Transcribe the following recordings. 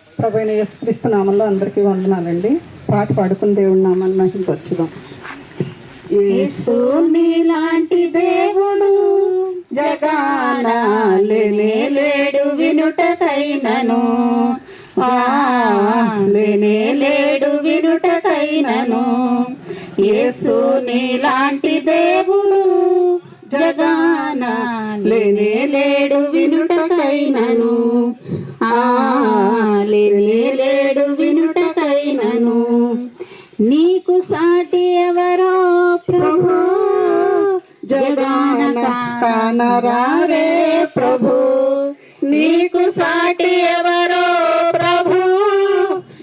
ప్రభైన యేసుక్రీస్తు నామంలో అందరికీ వందనాలండి. పాట పాడుకుని దేవుడి నామాన్ని మహింపరచుదాం. యేసు లాంటి దేవుడు జగాన లేనే లేడు వినుటకైనను. ఆ, లేనే లేడు వినుటకైనను. యేసు నీలాంటి దేవుడు జగాన లేనే లేడు వినుటకైనను. ఆ లేనే లేడు వినుటకైనను. నీకు సాటి ఎవరో ప్రభు? జగాన కానరారే ప్రభు. నీకు సాటి ఎవరో ప్రభు?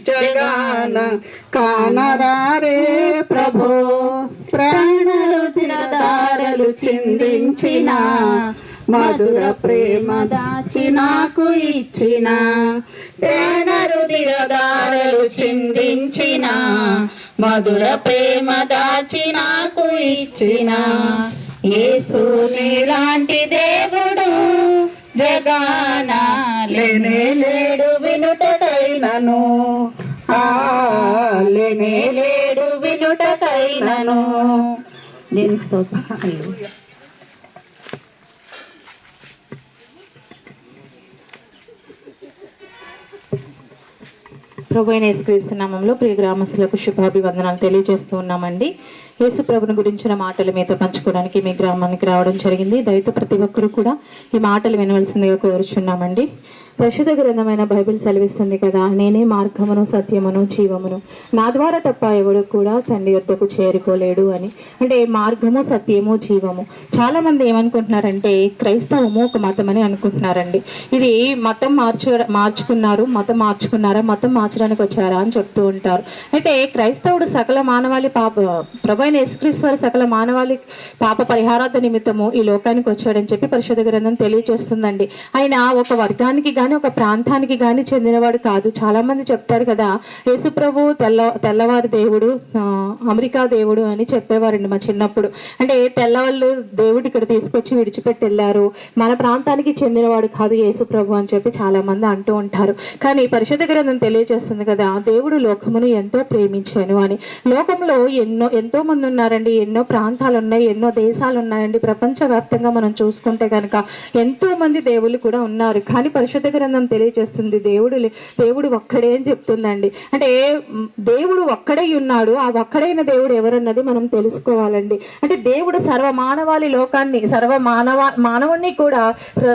జగాన కానరారే ప్రభు. ప్రాణరుధిరదారలు చిందించిన మధుర ప్రేమ దాచి నాకు ఇచ్చిన ప్రాణరుధిరదారలు చిందించిన మధుర ప్రేమ దాచి నాకు ఇచ్చిన. యేసు నీలాంటి దేవుడు జగానా లేనే లేడు వినుటకైనను లేడు వినుటకైనను. దీనికి స్తోత్రం. ప్రభు అయిన యేసుక్రీస్తు నామంలో ప్రియ గ్రామస్తులకు శుభాభివందనాలు తెలియజేస్తూ ఉన్నామండి. యేసు ప్రభుని గురించిన మాటలు మీతో పంచుకోవడానికి మీ గ్రామానికి రావడం జరిగింది. దయతో ప్రతి ఒక్కరు కూడా ఈ మాటలు వినవలసిందిగా కోరుచున్నామండి. పరిశుద్ధ గ్రంథమైన బైబిల్ సెలవిస్తుంది కదా నేనే మార్గమును సత్యమును జీవమును. నా ద్వారా తప్ప ఎవడు కూడా తండ్రి యొద్దకు చేరుకోలేడు అని. అంటే మార్గము సత్యము జీవము. చాలా మంది ఏమనుకుంటున్నారంటే క్రైస్తవము ఒక మతం అని అనుకుంటున్నారండి. ఇది మతం మార్చు మార్చుకున్నారు మతం మార్చుకున్నారా మతం మార్చడానికి వచ్చారా అని చెప్తూ ఉంటారు. అయితే క్రైస్తవుడు సకల మానవాళి పాప ప్రభైన యేసుక్రీశ్వర సకల మానవాళి పాప పరిహారార్థ నిమిత్తము ఈ లోకానికి వచ్చాడని చెప్పి పరిశుద్ధ గ్రంథం తెలియజేస్తుందండి ఆయన ఒక వర్గానికి కానీ ఒక ప్రాంతానికి కానీ చెందినవాడు కాదు. చాలా మంది చెప్తారు కదా యేసుప్రభు తెల్ల తెల్లవారి దేవుడు అమెరికా దేవుడు అని చెప్పేవారండి మా చిన్నప్పుడు. అంటే తెల్లవాళ్ళు దేవుడు ఇక్కడ తీసుకొచ్చి విడిచిపెట్టి వెళ్ళారు మన ప్రాంతానికి చెందినవాడు కాదు యేసుప్రభు అని చెప్పి చాలా మంది అంటూ ఉంటారు. కానీ పరిశుద్ధ గ్రంథం తెలియజేస్తుంది కదా దేవుడు లోకమును ఎంతో ప్రేమించాను అని. లోకంలో ఎన్నో ఎంతో మంది ఉన్నారండి. ఎన్నో ప్రాంతాలు ఉన్నాయి ఎన్నో దేశాలు ఉన్నాయండి ప్రపంచవ్యాప్తంగా మనం చూసుకుంటే కనుక ఎంతో మంది దేవుళ్ళు కూడా ఉన్నారు. కానీ పరిశుద్ధ గ్రంథం తెలియజేస్తుంది. దేవుడు దేవుడు ఒక్కడే అని చెప్తుందండి. అంటే దేవుడు ఒక్కడై ఉన్నాడు. ఆ ఒక్కడైన దేవుడు ఎవరన్నది మనం తెలుసుకోవాలండి. అంటే దేవుడు సర్వ మానవాళి లోకాన్ని సర్వ మానవ మానవుణ్ణి కూడా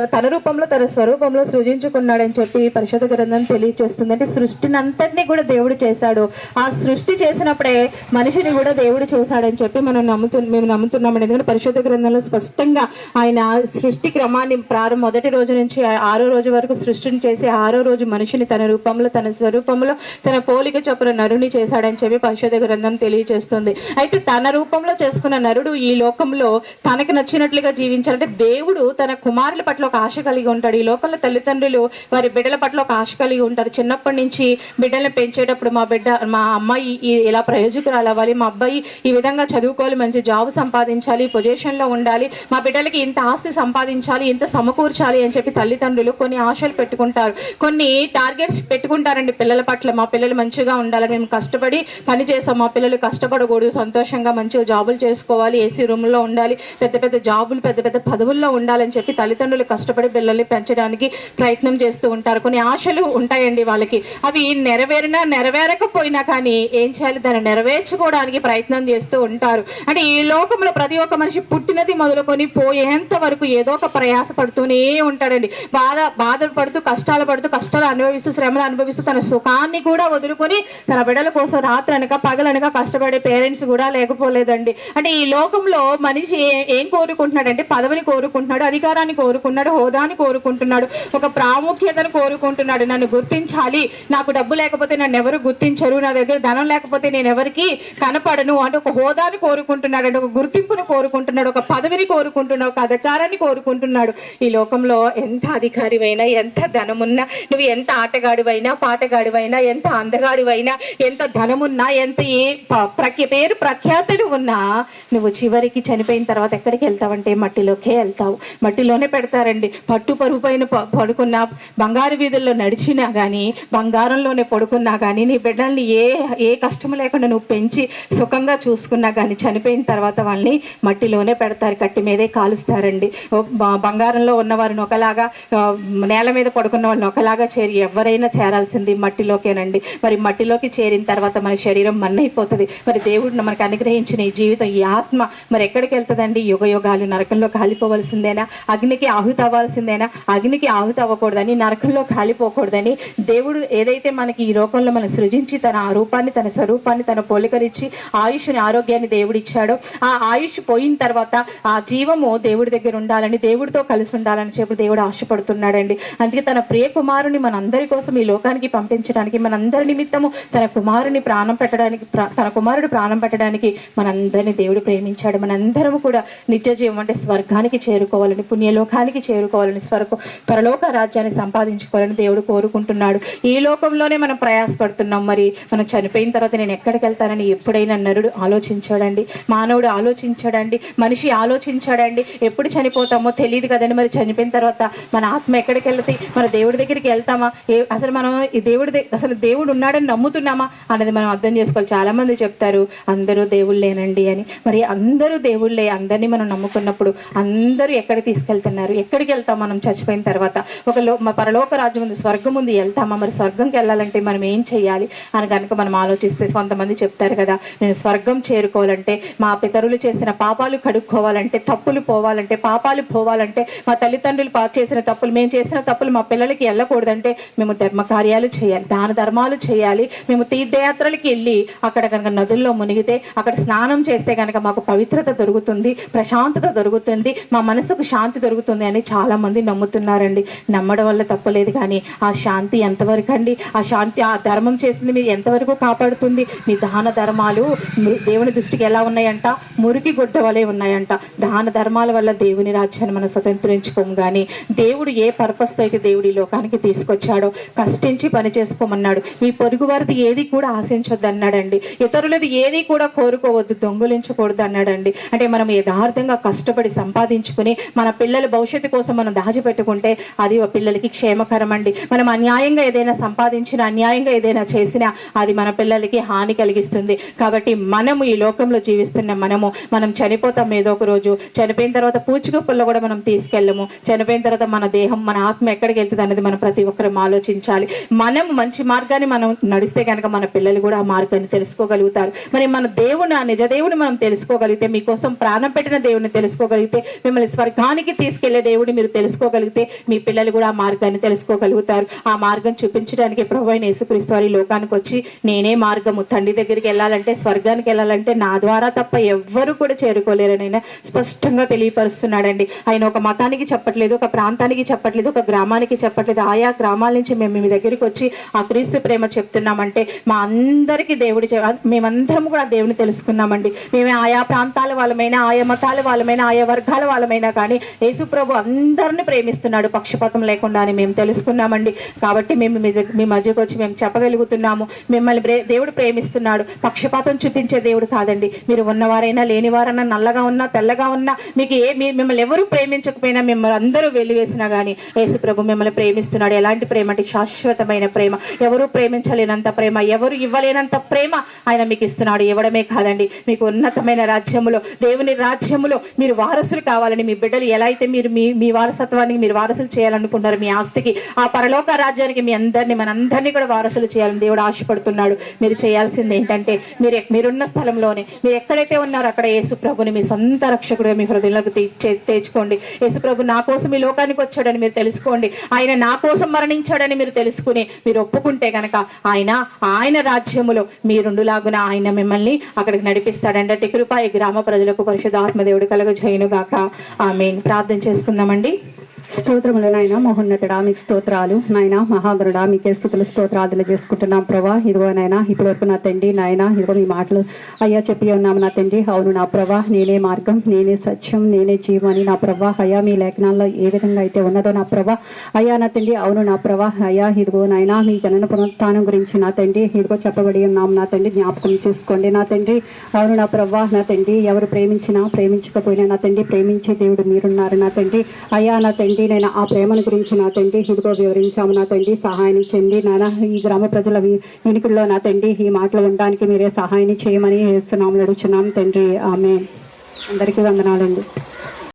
తన రూపంలో తన స్వరూపంలో సృజించుకున్నాడని చెప్పి పరిశుద్ధ గ్రంథం తెలియజేస్తుంది అంటే సృష్టిని అంతటినీ కూడా దేవుడు చేశాడు. ఆ సృష్టి చేసినప్పుడే మనిషిని కూడా దేవుడు చేశాడని చెప్పి మనం నమ్ముతు మేము నమ్ముతున్నామండి. ఎందుకంటే పరిశుద్ధ గ్రంథంలో స్పష్టంగా ఆయన సృష్టి క్రమాన్ని ప్రారంభ మొదటి రోజు నుంచి ఆరో రోజు వరకు సృష్టిని చేసి ఆరో రోజు మనిషిని తన రూపంలో తన స్వరూపంలో తన పోలిక చొప్పున నరుని చేశాడని చెప్పి పరిశోధ గ్రంథం తెలియజేస్తుంది. అయితే తన రూపంలో చేసుకున్న నరుడు ఈ లోకంలో తనకి నచ్చినట్లుగా జీవించాలంటే దేవుడు తన కుమారుల పట్ల ఒక ఆశ కలిగి ఉంటాడు. ఈ లోకంలో తల్లిదండ్రులు వారి బిడ్డల పట్ల ఒక ఆశ కలిగి ఉంటారు. చిన్నప్పటి నుంచి బిడ్డల్ని పెంచేటప్పుడు మా బిడ్డ మా అమ్మాయి ఇలా ప్రయోజకురాలు అవ్వాలి మా అబ్బాయి ఈ విధంగా చదువుకోవాలి మంచి జాబ్ సంపాదించాలి పొజిషన్లో ఉండాలి మా బిడ్డలకి ఇంత ఆస్తి సంపాదించాలి ఇంత సమకూర్చాలి అని చెప్పి తల్లిదండ్రులు కొన్ని ఆశలు పెట్టుకుంటారు. కొన్ని టార్గెట్స్ పెట్టుకుంటారండి పిల్లల పట్ల. మా పిల్లలు మంచిగా ఉండాలి మేము కష్టపడి పని చేసాం మా పిల్లలు కష్టపడకూడదు సంతోషంగా మంచిగా జాబులు చేసుకోవాలి ఏసీ రూమ్లో ఉండాలి పెద్ద పెద్ద జాబులు పెద్ద పెద్ద పదవుల్లో ఉండాలని చెప్పి తల్లిదండ్రులు కష్టపడి పిల్లల్ని పెంచడానికి ప్రయత్నం చేస్తూ ఉంటారు. కొన్ని ఆశలు ఉంటాయండి వాళ్ళకి. అవి నెరవేరినా నెరవేరకపోయినా కానీ ఏం చేయాలి? దాన్ని నెరవేర్చుకోవడానికి ప్రయత్నం చేస్తూ ఉంటారు. అంటే ఈ లోకంలో ప్రతి ఒక్క మనిషి పుట్టినది మొదలుకొని పోయేంత వరకు ఏదో ఒక ప్రయాస పడుతూనే ఉంటాడండి. బాధ పడుతూ కష్టాలు పడుతూ కష్టాలు అనుభవిస్తూ శ్రమలు అనుభవిస్తూ తన సుఖాన్ని కూడా వదులుకొని తన బిడ్డల కోసం రాత్రి అనక పగలనక కష్టపడే పేరెంట్స్ కూడా లేకపోలేదండి. అంటే ఈ లోకంలో మనిషి ఏ- ఏం కోరుకుంటున్నాడంటే పదవిని కోరుకుంటున్నాడు అధికారాన్ని కోరుకున్నాడు హోదాని కోరుకుంటున్నాడు ఒక ప్రాముఖ్యతను కోరుకుంటున్నాడు. నన్ను గుర్తించాలి నాకు డబ్బు లేకపోతే నన్ను ఎవరు గుర్తించరు నా దగ్గర ధనం లేకపోతే నేను ఎవరికి కనపడను అంటే ఒక హోదాని కోరుకుంటున్నాడు అంటే ఒక గుర్తింపును కోరుకుంటున్నాడు ఒక పదవిని కోరుకుంటున్నాడు ఒక అధికారాన్ని కోరుకుంటున్నాడు. ఈ లోకంలో ఎంత అధికారివైనా ఎంత ఎంత ధనమున్నా నువ్వు ఎంత ఆటగాడివైనా పాటగాడివైనా ఎంత అందగాడివైనా ఎంత ధనమున్నా ఎంత ఏ ప్రఖ్య పేరు ప్రఖ్యాతులు ఉన్నా నువ్వు చివరికి చనిపోయిన తర్వాత ఎక్కడికి వెళ్తావంటే? మట్టిలోకే వెళ్తావు. మట్టిలోనే పెడతారండి. పట్టు పరుగు పైన ప- పడుకున్నా బంగారు వీధుల్లో నడిచినా కానీ బంగారంలోనే పడుకున్నా కానీ నీ బిడ్డల్ని ఏ ఏ కష్టం లేకుండా నువ్వు పెంచి సుఖంగా చూసుకున్నా కానీ చనిపోయిన తర్వాత వాళ్ళని మట్టిలోనే పెడతారు. కట్టి మీదే కాలుస్తారండి. బంగారంలో ఉన్న వారిని ఒకలాగా నేల మీద పడుకున్న వాళ్ళని ఒకలాగా చేరి ఎవరైనా చేరాల్సింది మట్టిలోకేనండి. మరి మట్టిలోకి చేరిన తర్వాత మన శరీరం మన్నైపోతుంది. మరి దేవుడు మనకు అనుగ్రహించిన ఈ జీవితం ఈ ఆత్మ మరి ఎక్కడికి వెళ్తుందండి? యుగ యుగాలు నరకంలో కాలిపోవలసిందేనా? అగ్నికి ఆహుతి అవ్వాల్సిందేనా? అగ్నికి ఆహుతి అవ్వకూడదని నరకంలో కాలిపోకూడదని దేవుడు ఏదైతే మనకి ఈ లోకంలో మనం సృజించి తన ఆ రూపాన్ని తన స్వరూపాన్ని తన పోలికరిచ్చి ఆయుష్ని ఆరోగ్యాన్ని దేవుడు ఇచ్చాడో ఆ ఆయుష్ పోయిన తర్వాత ఆ జీవము దేవుడి దగ్గర ఉండాలని దేవుడితో కలిసి ఉండాలని చెప్పి దేవుడు ఆశపడుతున్నాడండి. అందుకే తన ప్రియ కుమారుని మనందరి కోసం ఈ లోకానికి పంపించడానికి మనందరి నిమిత్తము తన కుమారుని ప్రాణం పెట్టడానికి ప్రా- తన కుమారుడు ప్రాణం పెట్టడానికి మనందరిని దేవుడు ప్రేమించాడు. మనందరము కూడా నిత్య జీవం అంటే స్వర్గానికి చేరుకోవాలని పుణ్యలోకానికి చేరుకోవాలని స్వర్గ పరలోక రాజ్యాన్ని సంపాదించుకోవాలని దేవుడు కోరుకుంటున్నాడు. ఈ లోకంలోనే మనం ప్రయాసపడుతున్నాం. మరి మనం చనిపోయిన తర్వాత నేను ఎక్కడికి వెళ్తానని ఎప్పుడైనా నరుడు ఆలోచించాడండి? మానవుడు ఆలోచించాడండి? మనిషి ఆలోచించాడండి? ఎప్పుడు చనిపోతామో తెలియదు కదండి. మరి చనిపోయిన తర్వాత మన ఆత్మ ఎక్కడికి వెళ్తాయి మన దేవుడి దగ్గరికి వెళ్తామా? ఏ అసలు మనం ఈ దేవుడి అసలు దేవుడు ఉన్నాడని నమ్ముతున్నామా? అనేది మనం అర్థం చేసుకోవాలి. చాలా మంది చెప్తారు అందరూ దేవుళ్ళేనండి అని. మరి అందరూ దేవుళ్ళే అందరినీ మనం నమ్ముకున్నప్పుడు అందరూ ఎక్కడ తీసుకెళ్తున్నారు? ఎక్కడికి వెళ్తాం మనం చచ్చిపోయిన తర్వాత? ఒక లో పరలోక రాజ్యం ఉంది స్వర్గం ఉంది వెళ్తామా? మరి స్వర్గంకి వెళ్ళాలంటే మనం ఏం చేయాలి? అని కనుక మనం ఆలోచిస్తే కొంతమంది చెప్తారు కదా నేను స్వర్గం చేరుకోవాలంటే మా పితరులు చేసిన పాపాలు కడుక్కోవాలంటే తప్పులు పోవాలంటే పాపాలు పోవాలంటే మా తల్లిదండ్రులు పా చేసిన తప్పులు మేము చేసిన తప్పులు మా పిల్లలకి వెళ్ళకూడదంటే మేము ధర్మ కార్యాలు చేయాలి దాన ధర్మాలు చేయాలి. మేము తీర్థయాత్రలకి వెళ్ళి అక్కడ కనుక నదుల్లో మునిగితే అక్కడ స్నానం చేస్తే కనుక మాకు పవిత్రత దొరుకుతుంది ప్రశాంతత దొరుకుతుంది మా మనసుకు శాంతి దొరుకుతుంది అని చాలా మంది నమ్ముతున్నారండి. నమ్మడం వల్ల తప్పలేదు కానీ ఆ శాంతి ఎంతవరకు అండి? ఆ శాంతి ఆ ధర్మం చేసింది మీరు ఎంతవరకు కాపాడుతుంది? మీ దాన ధర్మాలు దేవుని దృష్టికి ఎలా ఉన్నాయంట? మురికి గుడ్డ వలె ఉన్నాయంట. దాన ధర్మాల వల్ల దేవుని రాజ్యాన్ని మనం స్వతంత్రించుకోము కానీ దేవుడు ఏ పర్పస్తో మనకి దేవుడి లోకానికి తీసుకొచ్చాడో కష్టించి పని చేసుకోమన్నాడు. మీ పొరుగు వారిది ఏది కూడా ఆశించొద్దు అన్నాడండి ఇతరులది ఏది కూడా కోరుకోవద్దు దొంగులించకూడదు అన్నాడండి అంటే మనం యథార్థంగా కష్టపడి సంపాదించుకుని మన పిల్లల భవిష్యత్తు కోసం మనం దాచిపెట్టుకుంటే అది పిల్లలకి క్షేమకరం అండి మనం అన్యాయంగా ఏదైనా సంపాదించిన అన్యాయంగా ఏదైనా చేసినా అది మన పిల్లలకి హాని కలిగిస్తుంది. కాబట్టి మనము ఈ లోకంలో జీవిస్తున్న మనము మనం చనిపోతాం ఏదో ఒక రోజు. చనిపోయిన తర్వాత పూచికప్పుల్లో కూడా మనం తీసుకెళ్ళము. చనిపోయిన తర్వాత మన దేహం మన ఆత్మ ఎక్కడికి వెళ్తుంది అనేది మనం ప్రతి ఒక్కరం ఆలోచించాలి. మనం మంచి మార్గాన్ని మనం నడిస్తే కనుక మన పిల్లలు కూడా ఆ మార్గాన్ని తెలుసుకోగలుగుతారు. మరి మన దేవుని ఆ నిజ దేవుని మనం తెలుసుకోగలిగితే మీకోసం ప్రాణం పెట్టిన దేవుని తెలుసుకోగలిగితే మిమ్మల్ని స్వర్గానికి తీసుకెళ్ళే దేవుడిని మీరు తెలుసుకోగలిగితే మీ పిల్లలు కూడా ఆ మార్గాన్ని తెలుసుకోగలుగుతారు. ఆ మార్గం చూపించడానికి ప్రభు అయిన యేసుక్రీస్తు వారి ఈ లోకానికి వచ్చి నేనే మార్గము. తండ్రి దగ్గరికి వెళ్ళాలంటే స్వర్గానికి వెళ్ళాలంటే నా ద్వారా తప్ప ఎవ్వరు కూడా చేరుకోలేరని ఆయన స్పష్టంగా తెలియపరుస్తున్నాడండి. ఆయన ఒక మతానికి చెప్పట్లేదు ఒక ప్రాంతానికి చెప్పట్లేదు ఒక గ్రామానికి చెప్పట్లేదు. ఆయా గ్రామాల నుంచి మేము మీ దగ్గరికి వచ్చి ఆ క్రీస్తు ప్రేమ చెప్తున్నామంటే మా అందరికీ దేవుడి మేమందరం కూడా దేవుని తెలుసుకున్నామండి. మేము ఆయా ప్రాంతాల వాళ్ళమైనా ఆయా మతాల వాళ్ళమైనా ఆయా వర్గాల వాళ్ళమైనా కానీ యేసు ప్రభు అందరిని ప్రేమిస్తున్నాడు. పక్షపాతం లేకుండా అని మేము తెలుసుకున్నామండి. కాబట్టి మేము మీ మధ్యకు వచ్చి మేము చెప్పగలుగుతున్నాము. మిమ్మల్ని దేవుడు ప్రేమిస్తున్నాడు. పక్షపాతం చూపించే దేవుడు కాదండి. మీరు ఉన్నవారైనా లేనివారైనా నల్లగా ఉన్నా తెల్లగా ఉన్నా మీకు ఏ మీ- మిమ్మల్ని ఎవరు ప్రేమించకపోయినా మిమ్మల్ని అందరూ వెలివేసినా కానీ యేసు ప్రభు మిమ్మల్ని ప్రేమిస్తున్నాడు. ఎలాంటి ప్రేమ అంటే శాశ్వతమైన ప్రేమ. ఎవరు ప్రేమించలేనంత ప్రేమ. ఎవరు ఇవ్వలేనంత ప్రేమ ఆయన మీకు ఇస్తున్నాడు. ఇవ్వడమే కాదండి. మీకు ఉన్నతమైన రాజ్యములో దేవుని రాజ్యములో మీరు వారసులు కావాలని మీ బిడ్డలు ఎలా అయితే మీరు మీ మీ వారసత్వానికి మీరు వారసులు చేయాలనుకుంటున్నారు మీ ఆస్తికి ఆ పరలోక రాజ్యానికి మీ అందరినీ మనందరినీ కూడా వారసులు చేయాలని దేవుడు ఆశపడుతున్నాడు. మీరు చేయాల్సింది ఏంటంటే మీరు మీరున్న స్థలంలోనే మీరు ఎక్కడైతే ఉన్నారో అక్కడ యేసు ప్రభుని మీ సొంత రక్షకుడిగా మీ హృదయంలోకి తీ- తెచ్చుకోండి. యేసు ప్రభు నా కోసం ఈ లోకానికి వచ్చాడని మీరు తెలుసుకోండి. ఆయన నా కోసం మరణించాడని మీరు తెలుసుకుని మీరు ఒప్పుకుంటే గనక ఆయన ఆయన రాజ్యములో మీరుండులాగున ఆయన మిమ్మల్ని అక్కడికి నడిపిస్తాడంటే. కృప ఈ గ్రామ ప్రజలకు పరిశుద్ధ ఆత్మదేవుడు చేయనుగాక జైనుగాక ఆమె ప్రార్థన చేసుకుందామండి. స్తోత్రములు నాయన మహోన్నతుడా మీకు స్తోత్రాలు. నాయన మహాగరుడా మీకే స్థుతులు స్తోత్రాదులు చేసుకుంటున్నాం ప్రభా. ఇదిగో నాయన ఇప్పటి వరకు నా తండ్రి నాయన ఇదిగో మీ మాటలు అయ్యా చెప్పి ఉన్నాము నా తండ్రి. అవును నా ప్రభా నేనే మార్గం నేనే సత్యం నేనే జీవని నా ప్రభా. అయ్యా మీ లేఖనాల్లో ఏ విధంగా అయితే ఉన్నదో నా ప్రభా. అయ్యా నా తండ్రి అవును నా ప్రభా. అయ్యా ఇదిగో నాయన మీ జనన పునరుత్నం గురించి నా తండ్రి ఇదిగో చెప్పబడి ఉన్నాము నా తండ్రి జ్ఞాపకం చేసుకోండి నా తండ్రి. అవును నా ప్రభా నా తండ్రి ఎవరు ప్రేమించినా ప్రేమించకపోయినా నా తండ్రి ప్రేమించే దేవుడు మీరున్నారు నా తండ్రి. అయ్యా నా తండ్రి నేను ఆ ప్రేమను గురించి నా తండ్రి ఇదిగో వివరించాము. నా తండ్రి సహాయం ఇచ్చింది నాన్న ఈ గ్రామ ప్రజల వి- నా తండ్రి ఈ మాటలు ఉండడానికి మీరే సహాయం చేయమని వేస్తున్నాము నడుచున్నాం తండ్రి ఆమె అందరికీ వందనాలండి.